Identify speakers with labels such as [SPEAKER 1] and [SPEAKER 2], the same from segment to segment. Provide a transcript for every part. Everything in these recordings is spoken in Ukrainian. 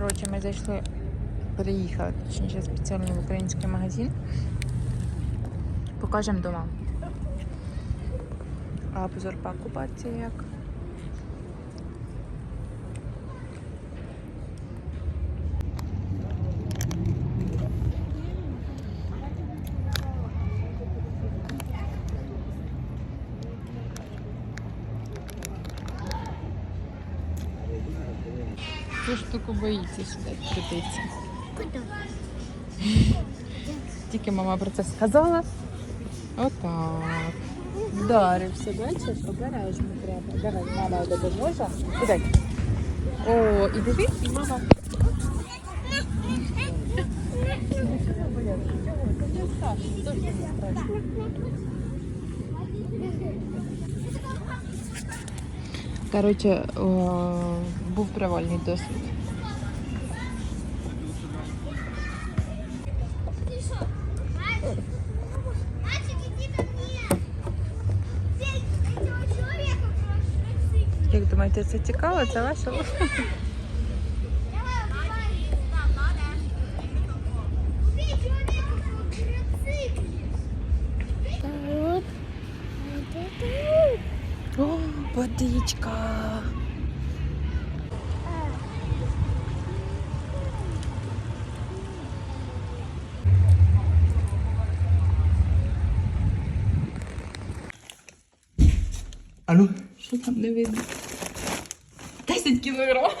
[SPEAKER 1] Коротше, ми зайшли, переїхали, точніше, спеціально в український магазин. Покажемо дома. А обзор покупати як. Цю штуку боїться сюди птиця. Тільки мама про це сказала. Отак. Вдарився, бачиш, обережно треба. Давай, мама допоможе. Іди. О, і дивись, і мама. Коротше, о, був привольний досвід. Як думаєте, це цікаво? Це весело? О, водичка.
[SPEAKER 2] А ну,
[SPEAKER 1] Що там не видно? 10 кілограм.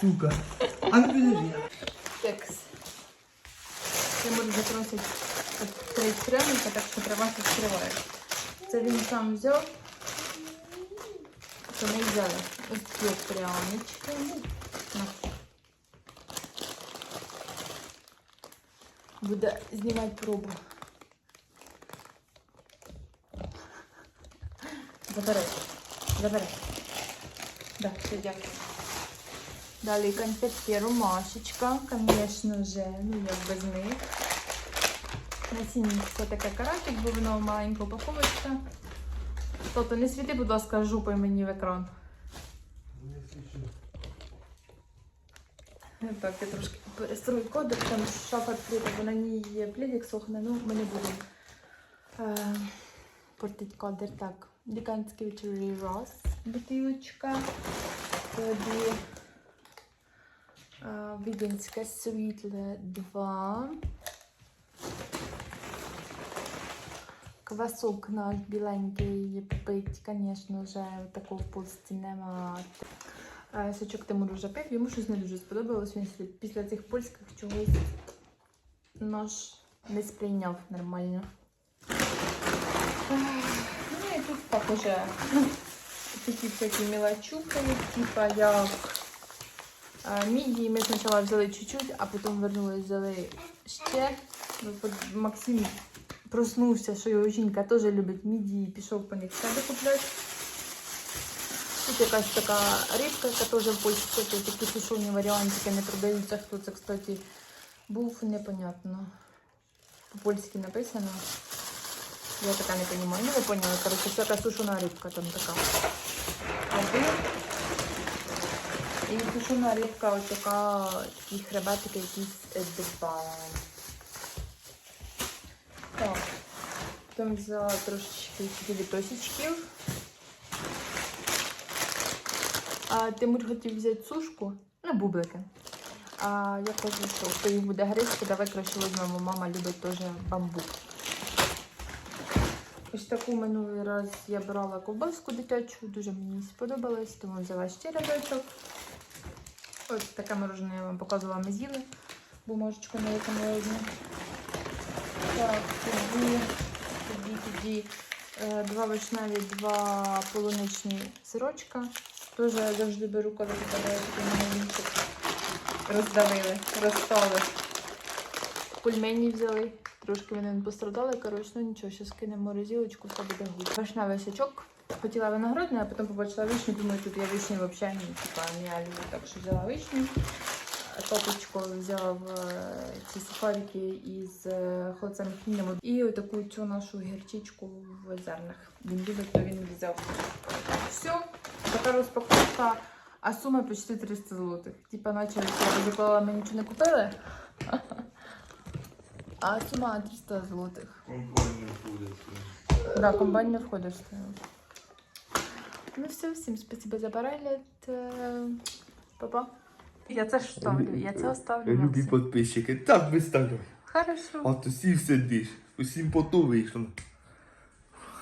[SPEAKER 2] сука. А ну подожди.
[SPEAKER 1] Текс. Я можу запросити три пряника, так що треба відкриває. Це він сам взяв. Це ми взяли. Ось ці прянички. Буде знімати пробу. Забирай. Забирай. Да, все, дякую. Далі конфетки ромашечка, звісно же, ну як без них. Насінниця таке каратик, бо воно маленька упаковочка. Тобто не світи, будь ласка, жопою мені в екран. Так, я трошки перестрою кодик, там шафа відкрита, бо на ній є плідик сохне, ну ми не будемо е, портити кодир. Так, Диканський вечорі роз, бутилочка. Тоді е, Віденське світле 2. Квасок наш біленький пить, звісно вже такого пусті нема. Е, Сачок Тимур вже пив, йому щось не дуже сподобалось. Він після цих польських чогось наш не сприйняв нормально. Ех, Ну і тут так уже такі всякі мілочуки, типа як е, мідії. Ми спочатку взяли чуть-чуть, а потім вернули, взяли ще. Ну, от Максим проснувся, що його жінка теж любить мідії, пішов по них себе купляти. Тут якась така рибка, яка теж в Польщі кстати, такі сушені варіантики не продаються. Хто це, кстати, був, непонятно. По-польськи написано. Я така не розумію. Ну, ви поняли, коротше, всяка сушена рибка там така. І сушена рибка, ось така, такі хребетики якісь з дебалом. Так. Потім взяла трошечки філітосічків. А Тимур хотів взяти сушку, ну, бублики. А я кажу, що хто їх буде гризти, давай краще візьмемо. Мама любить теж бамбук. Ось таку минулий раз я брала ковбаску дитячу, дуже мені сподобалось, тому взяла ще рядочок. Ось таке морожене я вам показувала, ми з'їли. Бумажечку на якому морозне. Так, тоді, тоді, тоді е, два вишневі, два полуничні сирочка. Теж я завжди беру, коли попадає такий магазинчик. Роздавили, розстали. Пульмені взяли. Трошки вони не пострадали, коротше, ну нічого, зараз кинемо морозилочку, все буде гуд. Вишневий сачок. Хотіла виноградний, а потім побачила вишню, думаю, тут я вишні взагалі ну, типа, не люблю, так що взяла вишню. Топочку взяла в е, ці сухарики із е, холодцем хмільним. І отаку цю нашу гірчичку в зернах. Він любить, то він взяв. Все, така розпаковка. А сума почти 300 злотих. Типа, наче я заклала, ми нічого не купили. А сума 300 злотих.
[SPEAKER 2] Комбайн не ходить.
[SPEAKER 1] Да, комбайн не входиш. Ну все, всім спасибо за перегляд. Папа. Я це ж ставлю, я це оставлю.
[SPEAKER 2] Любі
[SPEAKER 1] все.
[SPEAKER 2] підписчики, так виставляй.
[SPEAKER 1] Хорошо.
[SPEAKER 2] А то сів сидиш. Усім поту вийшло.